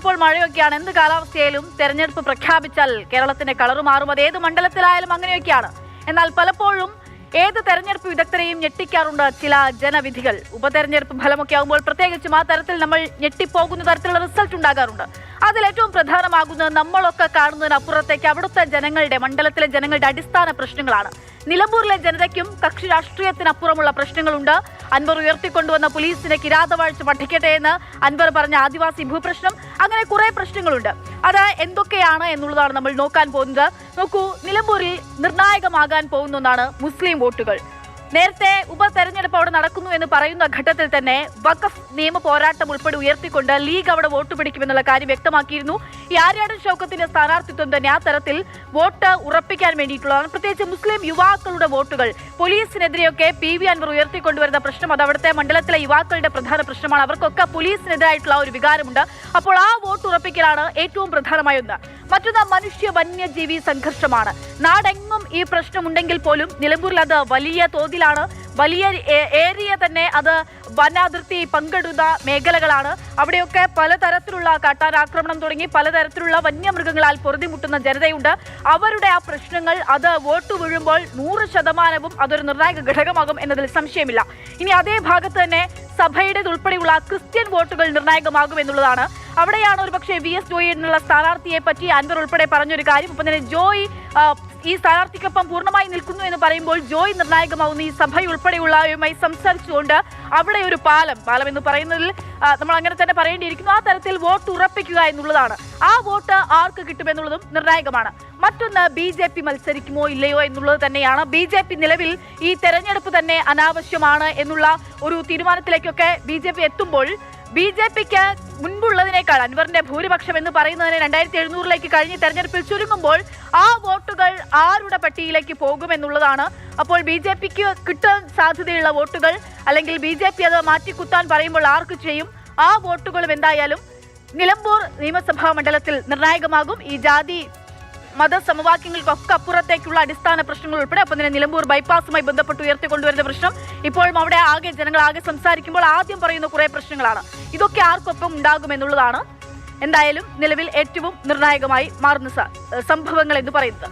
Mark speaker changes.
Speaker 1: ഇപ്പോൾ മഴയൊക്കെയാണ്. എന്ത് കാലാവസ്ഥയായാലും തെരഞ്ഞെടുപ്പ് പ്രഖ്യാപിച്ചാൽ കേരളത്തിന്റെ കളറ് മാറും. അത് ഏത് മണ്ഡലത്തിലായാലും അങ്ങനെയൊക്കെയാണ്. എന്നാൽ പലപ്പോഴും ഏത് തെരഞ്ഞെടുപ്പ് വിദഗ്ധരെയും ഞെട്ടിക്കാറുണ്ട് ചില ജനവിധികൾ. ഉപതെരഞ്ഞെടുപ്പ് ഫലമൊക്കെ ആകുമ്പോൾ പ്രത്യേകിച്ചും ആ തരത്തിൽ നമ്മൾ ഞെട്ടിപ്പോകുന്ന തരത്തിലുള്ള റിസൾട്ട് ഉണ്ടാകാറുണ്ട്. അതിൽ ഏറ്റവും പ്രധാനമാകുന്നത് നമ്മളൊക്കെ കാണുന്നതിനപ്പുറത്തേക്ക് അവിടുത്തെ ജനങ്ങളുടെ മണ്ഡലത്തിലെ ജനങ്ങളുടെ അടിസ്ഥാന പ്രശ്നങ്ങളാണ്. നിലമ്പൂരിലെ ജനതയ്ക്കും കക്ഷി രാഷ്ട്രീയത്തിനപ്പുറമുള്ള പ്രശ്നങ്ങളുണ്ട്. അൻവർ ഉയർത്തിക്കൊണ്ടുവന്ന പോലീസിനെ കിരാതവാഴ്ച പഠിക്കട്ടെ എന്ന് അൻവർ പറഞ്ഞ ആദിവാസി ഭൂപ്രശ്നം. അങ്ങനെ കുറെ പ്രശ്നങ്ങളുണ്ട്. അത് എന്തൊക്കെയാണ് എന്നുള്ളതാണ് നമ്മൾ നോക്കാൻ പോകുന്നത്. നോക്കൂ നിലമ്പൂരിൽ നിർണായകമാകാൻ പോകുന്ന ഒന്നാണ് മുസ്ലിം വോട്ടുകൾ. നേരത്തെ ഉപതെരഞ്ഞെടുപ്പ് അവിടെ നടക്കുന്നു എന്ന് പറയുന്ന ഘട്ടത്തിൽ തന്നെ വഖഫ് നിയമ പോരാട്ടം ഉൾപ്പെടെ ഉയർത്തിക്കൊണ്ട് ലീഗ് അവിടെ വോട്ട് പിടിക്കുമെന്നുള്ള കാര്യം വ്യക്തമാക്കിയിരുന്നു. ഈ ആര്യാടൻ ഷൗക്കത്തിന്റെ സ്ഥാനാർത്ഥിത്വം തന്നെ ആ തരത്തിൽ വോട്ട് ഉറപ്പിക്കാൻ വേണ്ടിയിട്ടുള്ളതാണ്. പ്രത്യേകിച്ച് മുസ്ലിം യുവാക്കളുടെ വോട്ടുകൾ പോലീസിനെതിരെയൊക്കെ പി വി അൻവർ ഉയർത്തിക്കൊണ്ടുവരുന്ന പ്രശ്നം അത് അവിടുത്തെ മണ്ഡലത്തിലെ യുവാക്കളുടെ പ്രധാന പ്രശ്നമാണ്. അവർക്കൊക്കെ പോലീസിനെതിരായിട്ടുള്ള ഒരു വികാരമുണ്ട്. അപ്പോൾ ആ വോട്ട് ഉറപ്പിക്കലാണ് ഏറ്റവും പ്രധാനമായ ഒന്ന്. മറ്റൊന്ന് മനുഷ്യ വന്യജീവി സംഘർഷമാണ്. നാടെങ്ങും ഈ പ്രശ്നമുണ്ടെങ്കിൽ പോലും നിലമ്പൂരിൽ അത് വലിയ തോതിലാണ്. വലിയ ഏരിയ തന്നെ അത് വനാതിർത്തി പങ്കിടുന്ന മേഖലകളാണ്. അവിടെയൊക്കെ പലതരത്തിലുള്ള കാട്ടാനാക്രമണം തുടങ്ങി പലതരത്തിലുള്ള വന്യമൃഗങ്ങളാൽ പൊറുതിമുട്ടുന്ന ജനതയുണ്ട്. അവരുടെ ആ പ്രശ്നങ്ങൾ അത് വോട്ട് വീഴുമ്പോൾ നൂറ് ശതമാനവും അതൊരു നിർണായക ഘടകമാകും എന്നതിൽ സംശയമില്ല. ഇനി അതേ ഭാഗത്ത് തന്നെ സഭയുടേതുൾപ്പെടെയുള്ള ക്രിസ്ത്യൻ വോട്ടുകൾ നിർണായകമാകും എന്നുള്ളതാണ് അവിടെയാണ് ഒരുപക്ഷെ വി എസ് ജോയിനുള്ള സ്ഥാനാർത്ഥിയെ പറ്റി അൻവർ ഉൾപ്പെടെ പറഞ്ഞൊരു കാര്യം. ഒപ്പം തന്നെ ജോയ് ഈ സ്ഥാനാർത്ഥിക്കൊപ്പം പൂർണമായി നിൽക്കുന്നു എന്ന് പറയുമ്പോൾ ജോയ് നിർണായകമാവുന്ന ഈ സഭ ഉൾപ്പെടെയുള്ളവയുമായി സംസാരിച്ചുകൊണ്ട് അവിടെ ഒരു പാലം പാലം എന്ന് പറയുന്നതിൽ നമ്മൾ അങ്ങനെ തന്നെ പറയേണ്ടിയിരിക്കുന്നു. ആ തരത്തിൽ വോട്ട് ഉറപ്പിക്കുക എന്നുള്ളതാണ്. ആ വോട്ട് ആർക്ക് കിട്ടുമെന്നുള്ളതും നിർണായകമാണ്. മറ്റൊന്ന് ബി ജെ പി മത്സരിക്കുമോ ഇല്ലയോ എന്നുള്ളത് തന്നെയാണ്. ബി ജെ പി നിലവിൽ ഈ തെരഞ്ഞെടുപ്പ് തന്നെ അനാവശ്യമാണ് എന്നുള്ള ഒരു തീരുമാനത്തിലേക്കൊക്കെ ബി ജെ പി എത്തുമ്പോൾ ബി ജെ പിക്ക് മുൻപുള്ളതിനേക്കാൾ അൻവറിന്റെ ഭൂരിപക്ഷം എന്ന് പറയുന്നതിന് രണ്ടായിരത്തി എഴുന്നൂറിലേക്ക് കഴിഞ്ഞ് തെരഞ്ഞെടുപ്പിൽ ചുരുങ്ങുമ്പോൾ ആ വോട്ടുകൾ ആരുടെ പട്ടികയിലേക്ക് പോകുമെന്നുള്ളതാണ്. അപ്പോൾ ബി ജെ പിക്ക് കിട്ടാൻ സാധ്യതയുള്ള വോട്ടുകൾ അല്ലെങ്കിൽ ബി ജെ പി അത് മാറ്റിക്കുത്താൻ പറയുമ്പോൾ ആർക്ക് ചെയ്യും? ആ വോട്ടുകളും എന്തായാലും നിലമ്പൂർ നിയമസഭാ മണ്ഡലത്തിൽ നിർണായകമാകും. ഈ ജാതി മതസമവാക്യങ്ങൾക്കൊക്കെ അപ്പുറത്തേക്കുള്ള അടിസ്ഥാന പ്രശ്നങ്ങൾ ഉൾപ്പെടെ അപ്പം തന്നെ നിലമ്പൂർ ബൈപ്പാസുമായി ബന്ധപ്പെട്ട് ഉയർത്തിക്കൊണ്ടുവരുന്ന പ്രശ്നം ഇപ്പോഴും അവിടെ ആകെ ജനങ്ങൾ ആകെ സംസാരിക്കുമ്പോൾ ആദ്യം പറയുന്ന കുറെ പ്രശ്നങ്ങളാണ്. ഇതൊക്കെ ആർക്കൊപ്പം ഉണ്ടാകുമെന്നുള്ളതാണ്. എന്തായാലും നിലവിൽ ഏറ്റവും നിർണായകമായി മാറുന്ന സംഭവങ്ങൾ എന്ന് പറയുന്നത്.